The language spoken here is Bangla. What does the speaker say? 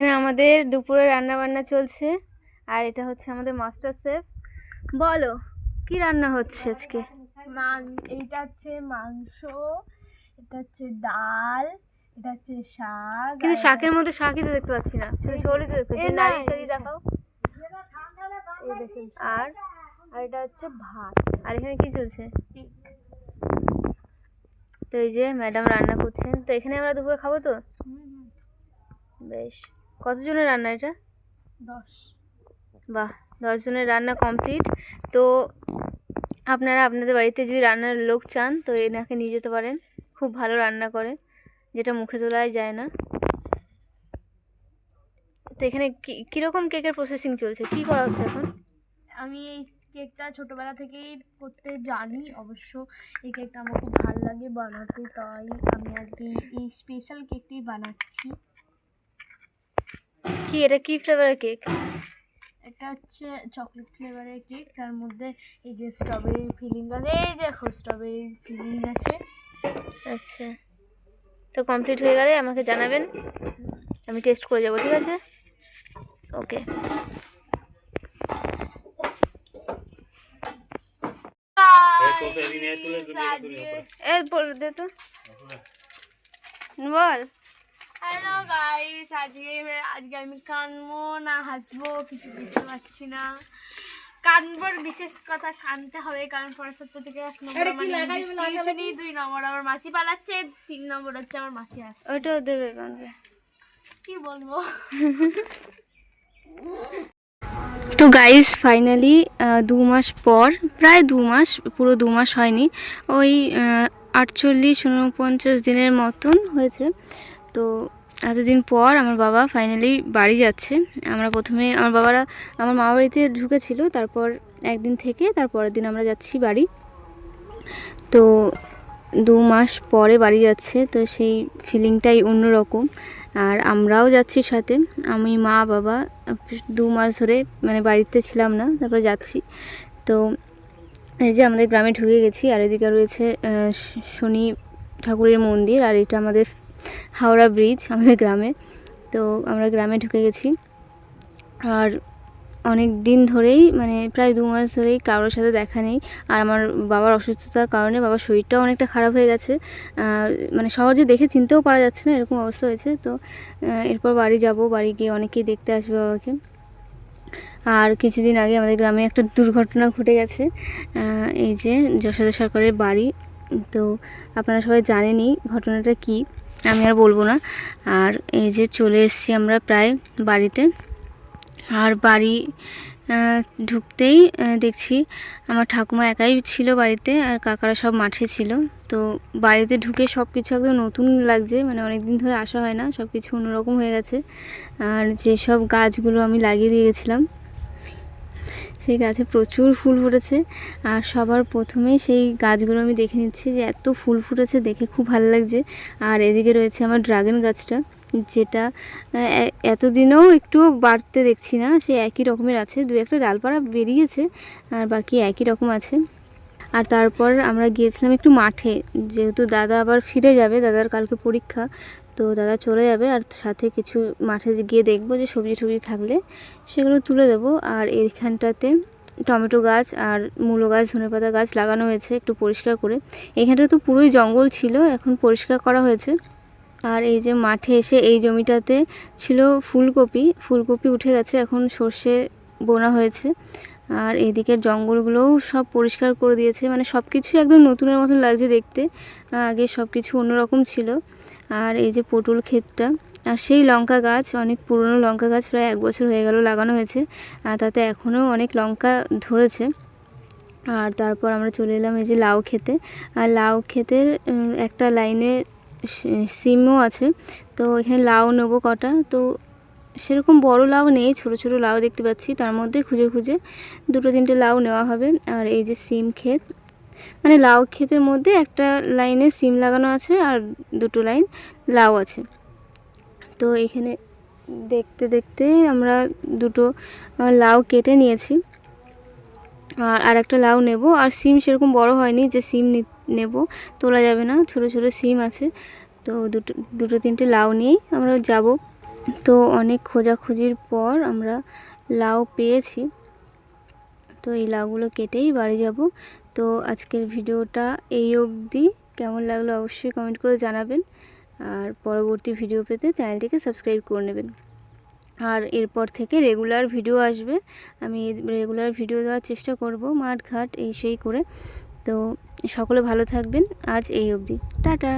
এখানে আমাদের দুপুরে রান্না বান্না চলছে। আর এটা হচ্ছে আমাদের মাস্টার শেফ বলো কি রান্না হচ্ছে আজকে? এইটা হচ্ছে মাংস এটা হচ্ছে ডাল এটা হচ্ছে শাক কিন্তু শাকের মধ্যে শাকই তো দেখতে পাচ্ছি না। শুধু ঝোলই তো দেখতে পাচ্ছি। দেখাও। আর আর এটা হচ্ছে ভাত। আর এখানে কি চলছে? তো এই যে ম্যাডাম রান্না করছেন। তো এখানে আমরা দুপুরে খাব তো? বেশ। কতজনের রান্না এটা? দশ। বাহ দশজনের রান্না কমপ্লিট তো আপনারা আপনাদের বাড়িতে যদি রান্নার লোক চান তো এনাকে নিয়ে যেতে পারেন। খুব ভালো রান্না করে যেটা মুখে তোলাই যায় না। তো এখানে কি কীরকম কেকের প্রসেসিং চলছে? কি করা হচ্ছে এখন? আমি এই কেকটা ছোটোবেলা থেকেই করতে জানি। অবশ্য এই কেকটা আমার খুব ভালো লাগে বানাতে। তাই আমি আজকে এই স্পেশাল কেকটি বানাচ্ছি। কি এটা কি ফ্লেভারের কেক এটা হচ্ছে চকলেট ফ্লেভারের কেক তার মধ্যে এই যে স্ট্রবেরি ফিলিং আছে এই দেখো স্ট্রবেরি ফিলিং আছে। আচ্ছা। তো কমপ্লিট হয়ে গেলে আমাকে জানাবেন আমি টেস্ট করে যাব ঠিক আছে? ওকে এ বল দে তো। বল। হ্যালো গাইস আজকে আজকে আমি কানবো না হাসবো কিছু বুঝতে পারছি না। কানবোর বিশেষ কথা কানতে হবে কারণ পরের সপ্তাহ থেকে এক নম্বর আমার টিউশনি দুই নম্বর আমার মাসি পালাচ্ছে তিন নম্বর হচ্ছে আমার মাসি আসছে। ওইটাও দেবে বাঁধবে কি বলব? তো গাইস ফাইনালি দু মাস পর প্রায় দু মাস পুরো দু মাস হয়নি ওই আটচল্লিশ উনপঞ্চাশ দিনের মতন হয়েছে। তো এতদিন পর আমার বাবা ফাইনালি বাড়ি যাচ্ছে। আমরা প্রথমে, আমার বাবারা আমার মামা বাড়িতে ঢুকেছিল, তারপর একদিন থেকে তারপরের দিন আমরা যাচ্ছি বাড়ি। তো দু মাস পরে বাড়ি যাচ্ছে, তো সেই ফিলিংটাই অন্যরকম। আর আমরাও যাচ্ছি সাথে। আমি, মা, বাবা, দু মাস ধরে মানে বাড়িতে ছিলাম না, তারপর যাচ্ছি। তো এই যে আমাদের গ্রামে ঢুকে গেছি, আর এদিকে রয়েছে শনি ঠাকুরের মন্দির, আর এটা আমাদের হাওড়া ব্রিজ আমাদের গ্রামে। তো আমরা গ্রামে ঢুকে গেছি। আর অনেক দিন ধরেই মানে প্রায় দু মাস ধরেই কারোর সাথে দেখা নেই। আর আমার বাবার অসুস্থতার কারণে বাবার শরীরটাও অনেকটা খারাপ হয়ে গেছে। মানে সহজে দেখে চিনতেও পারা যাচ্ছে না, এরকম অবস্থা হয়েছে। তো এরপর বাড়ি যাব, বাড়ি গিয়ে অনেকেই দেখতে আসবে বাবাকে। আর কিছুদিন আগে আমাদের গ্রামে একটা দুর্ঘটনা ঘটে গেছে। এই যে যশোদা সরকারের বাড়ি। তো আপনারা সবাই জানেনই ঘটনাটা কি। আমি আর বলব না। আর এই যে চলে এসেছি আমরা প্রায় বাড়িতে। আর বাড়ি ঢুকতেই দেখছি আমার ঠাকুমা একাই ছিল বাড়িতে আর কাকারা সব মাঠে ছিল। তো বাড়িতে ঢুকে সব কিছু একদম নতুন লাগছে মানে অনেক দিন ধরে আসা হয় না সব কিছু অন্যরকম হয়ে গেছে। আর যেসব গাছগুলো আমি লাগিয়ে দিয়ে গেছিলাম সেই গাছে প্রচুর ফুল ফুটেছে। আর সবার প্রথমে সেই গাছগুলো আমি দেখে নিচ্ছি যে এত ফুল ফুটেছে, দেখে খুব ভালো লাগছে। আর এদিকে রয়েছে আমার ড্রাগন গাছটা, যেটা এতদিনেও একটু বাড়তে দেখছি না, সে একই রকমের আছে। দু একটা ডালপাড়া বেরিয়েছে, আর বাকি একই রকম আছে। আর তারপর আমরা গিয়েছিলাম একটু মাঠে, যেহেতু দাদা আবার ফিরে যাবে, দাদার কালকে পরীক্ষা। তো দাদা চলে যাবে আর সাথে কিছু মাঠে গিয়ে দেখব যে সবজি টবজি থাকলে, সেগুলো তুলে দেবো। আর এইখানটাতে টমেটো গাছ আর মূলো গাছ ধনেপাতা গাছ লাগানো হয়েছে একটু পরিষ্কার করে। এখানটা তো পুরোই জঙ্গল ছিল, এখন পরিষ্কার করা হয়েছে। আর এই যে মাঠে এসে এই জমিটাতে ছিল ফুলকপি ফুলকপি উঠে গেছে, এখন সর্ষে বোনা হয়েছে। আর এদিকের জঙ্গলগুলোও সব পরিষ্কার করে দিয়েছে মানে সব কিছুই একদম নতুনের মতন লাগছে দেখতে। আগে সব কিছু অন্যরকম ছিল। আর এই যে পটল ক্ষেতটা, আর সেই লঙ্কা গাছ, অনেক পুরনো লঙ্কা গাছ প্রায় এক বছর হয়ে গেল লাগানো হয়েছে, আর তাতে এখনও অনেক লঙ্কা ধরেছে। আর তারপর আমরা চলে এলাম এই যে লাউ খেতে আর লাউ ক্ষেতের একটা লাইনে সিমও আছে, তো এখানে লাউ নেব কটা, তো সেরকম বড় লাউ নেই, ছোট ছোট লাউ দেখতে পাচ্ছি, তার মধ্যে খুঁজে খুঁজে দুটো তিনটে লাউ নেওয়া হবে। আর এই যে সিম ক্ষেত মানে লাউ ক্ষেতের মধ্যে একটা লাইনে সিম লাগানো আছে আর দুটো লাইন লাউ আছে। তো এখানে দেখতে দেখতে আমরা দুটো লাউ কেটে নিয়েছি। আর আর একটা লাউ নেব। আর সিম সেরকম বড় হয়নি যে সিম নেব। তোলা যাবে না। ছোট ছোট সিম আছে। তো দুটো দুটো তিনটে লাউ নিয়েই আমরা যাব। তো অনেক খোঁজাখুঁজির পর আমরা লাউ পেয়েছি। তো এই লাউগুলো কেটেই বাড়ি যাব। তো আজকের ভিডিওটা এই অবধি। কেমন লাগল অবশ্যই কমেন্ট করে জানাবেন। আর পরবর্তী ভিডিও পেতে চ্যানেলটিকে সাবস্ক্রাইব করে নেবেন। আর এরপর থেকে রেগুলার ভিডিও আসবে। আমি রেগুলার ভিডিও দেওয়ার চেষ্টা করব মাঠ, ঘাট, এই সেই করে। তো সকলে ভালো থাকবেন। আজ এই অবধি। টাটা!